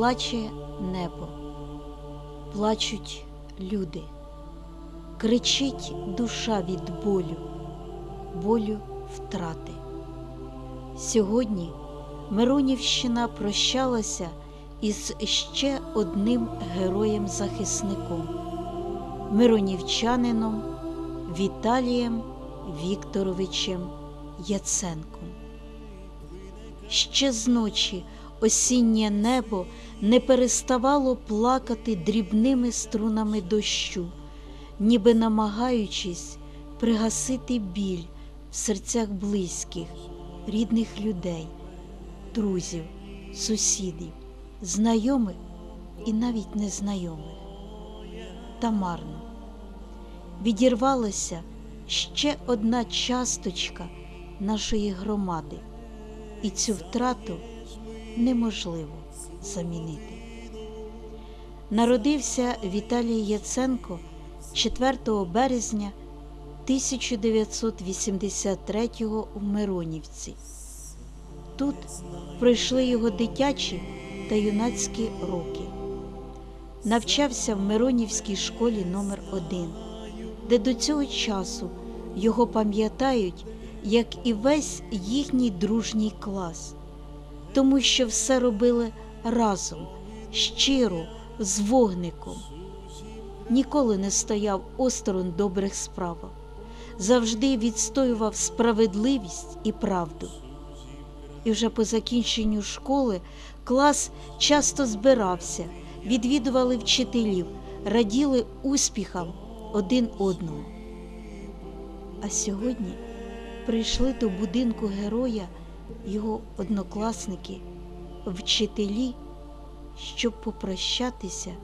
Плаче небо, плачуть люди, кричить душа від болю, болю втрати. Сьогодні Миронівщина прощалася із ще одним героєм-захисником, миронівчанином Віталієм Вікторовичем Яценком. Ще з ночі осіннє небо не переставало плакати дрібними струнами дощу, ніби намагаючись пригасити біль в серцях близьких, рідних людей, друзів, сусідів, знайомих і навіть незнайомих. Та марно відірвалася ще одна часточка нашої громади, і цю втрату неможливо замінити. Народився Віталій Яценко 4 березня 1983 у Миронівці. Тут пройшли його дитячі та юнацькі роки. Навчався в Миронівській школі номер 1 де до цього часу його пам'ятають, як і весь їхній дружній клас, тому що все робили разом, щиро, з вогником. Ніколи не стояв осторонь добрих справ, завжди відстоював справедливість і правду. І вже по закінченню школи клас часто збирався, відвідували вчителів, раділи успіхам один одного. А сьогодні прийшли до будинку героя його однокласники, вчителі, щоб попрощатися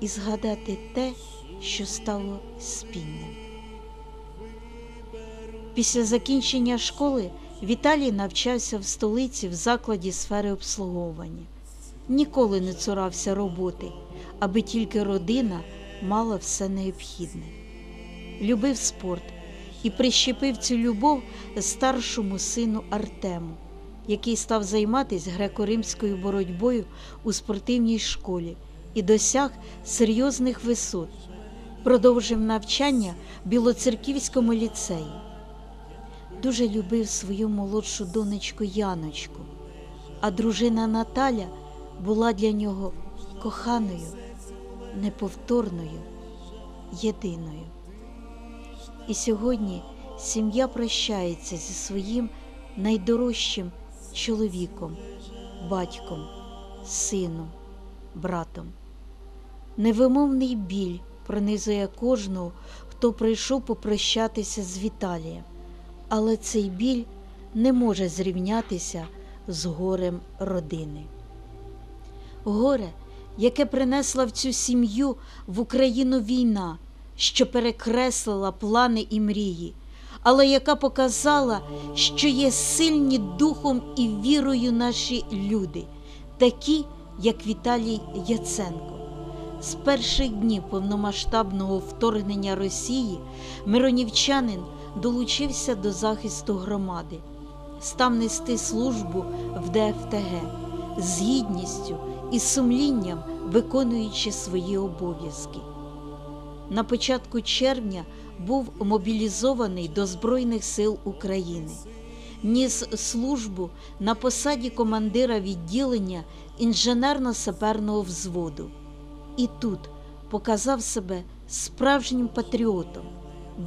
і згадати те, що стало спільним. Після закінчення школи Віталій навчався в столиці в закладі сфери обслуговування. Ніколи не цурався роботи, аби тільки родина мала все необхідне. Любив спорт і прищепив цю любов старшому сину Артему, який став займатися греко-римською боротьбою у спортивній школі і досяг серйозних висот. Продовжив навчання в Білоцерківському ліцеї. Дуже любив свою молодшу донечку Яночку, а дружина Наталя була для нього коханою неповторною, єдиною. І сьогодні сім'я прощається зі своїм найдорожчим чоловіком, батьком, сином, братом. Невимовний біль пронизує кожного, хто прийшов попрощатися з Віталієм, але цей біль не може зрівнятися з горем родини. Горе яке принесла в цю сім'ю в Україну війна, що перекреслила плани і мрії, але яка показала, що є сильні духом і вірою наші люди, такі, як Віталій Яценко. З перших днів повномасштабного вторгнення Росії миронівчанин долучився до захисту громади, став нести службу в ДФТГ з гідністю і сумлінням виконуючи свої обов'язки. На початку червня був мобілізований до Збройних сил України, ніс службу на посаді командира відділення інженерно-саперного взводу. І тут показав себе справжнім патріотом,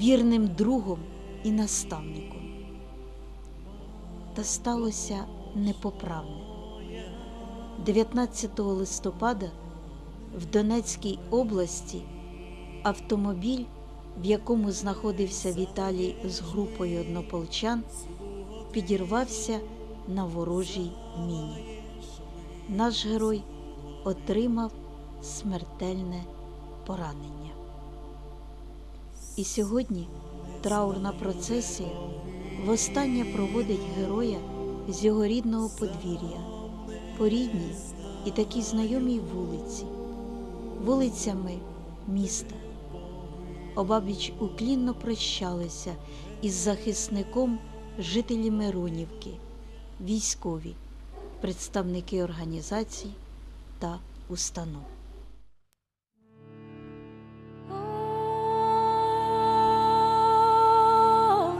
вірним другом і наставником. Та сталося непоправне. 19 листопада в Донецькій області автомобіль, в якому знаходився Віталій з групою однополчан, підірвався на ворожій міні. Наш герой отримав смертельне поранення. І сьогодні траурна процесія востаннє проводить героя з його рідного подвір'я по рідній і такій знайомій вулиці, вулицями міста. Обабіч уклінно прощалися із захисником жителі Миронівки, військові, представники організацій та установ.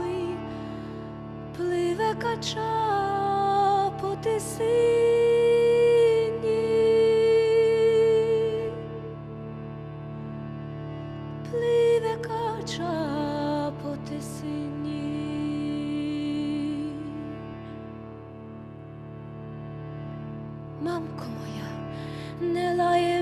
Ой, пливе кача по тисині. Мамко моя, не лає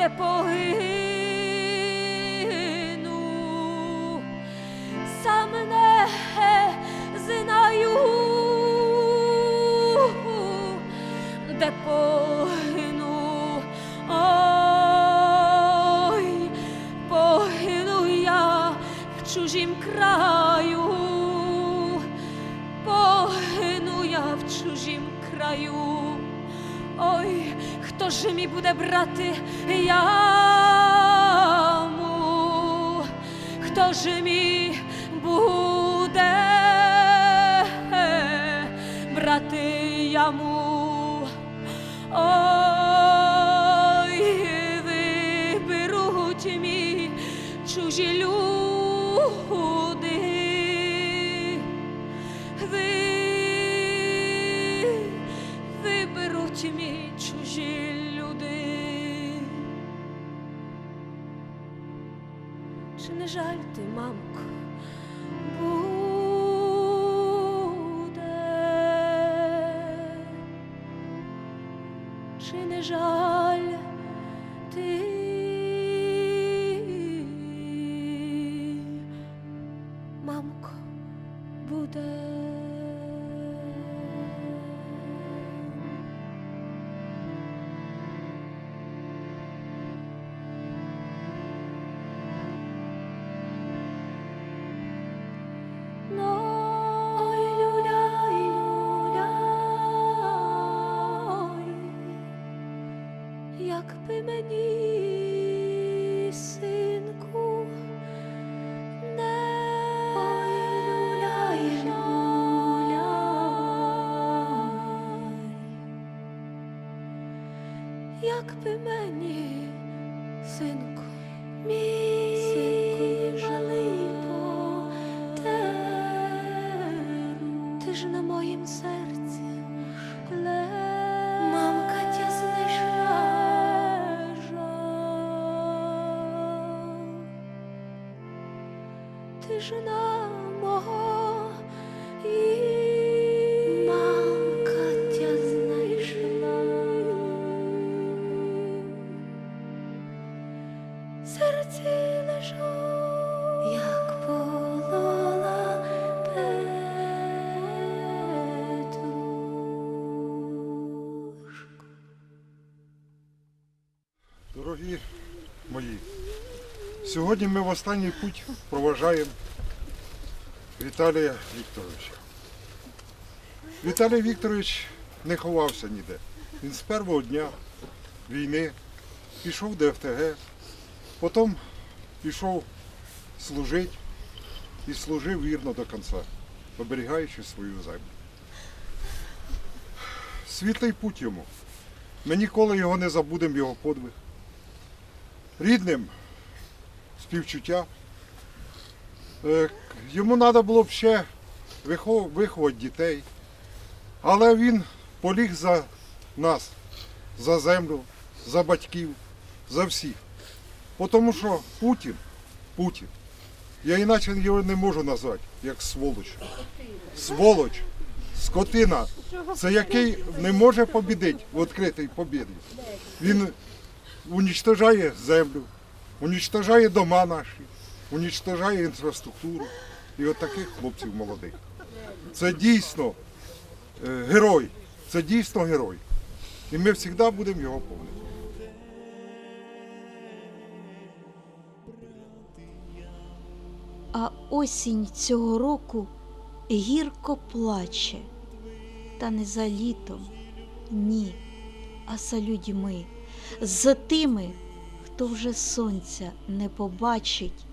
depois. Буде брати яму? Хто ж мій буде брати яму? Чи не жаль ти, мамок. буде? чи не жаль ти? Мамко, буде. Як би мені, синку, не ой, люля, люля, як би мені, синку, мій синку, малий ти ж на моїм серці Ж мого і Мамка тя знайшла Серці лежу, як полола петрушку. Дорогі мої, сьогодні ми в останній путь проважаємо Віталія Вікторовича. Віталій Вікторович не ховався ніде. Він з першого дня війни пішов до ФТГ, потім пішов служити і служив вірно до кінця, оберігаючи свою землю. Світлий путь йому. Ми ніколи його не забудемо, його подвиг. Рідним співчуття. Е, Йому треба було б ще вихов- виховати дітей. Але він поліг за нас, за землю, за батьків, за всіх. Тому що Путін, Путін, я іначе його не можу назвати, як сволоч. Сволоч, скотина, це який не може побідити в відкритій побіді. Він уничтожає землю, уничтожає дома наші, уничтожає інфраструктуру. І от таких хлопців молодих. Це дійсно е, герой, це дійсно герой. І ми завжди будемо його пам'ятати. А осінь цього року гірко плаче, та не за літом, ні, а за людьми, за тими, хто вже сонця не побачить,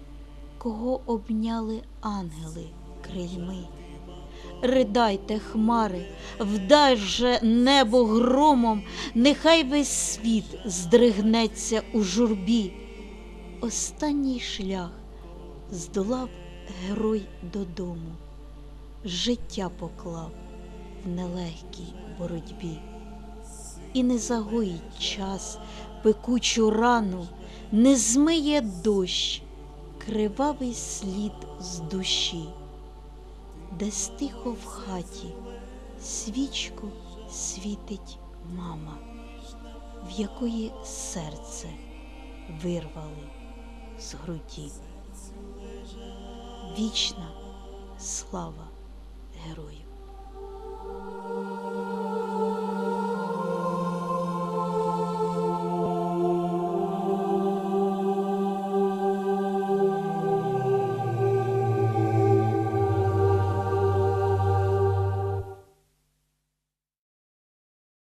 кого обняли ангели крильми. Ридайте, хмари, вдай же небо громом, нехай весь світ здригнеться у журбі. Останній шлях здолав герой додому, життя поклав в нелегкій боротьбі. І не загоїть час пекучу рану, не змиє дощ, кривавий слід з душі, де стихо в хаті свічку світить мама, в якої серце вирвали з груді. Вічна слава герою!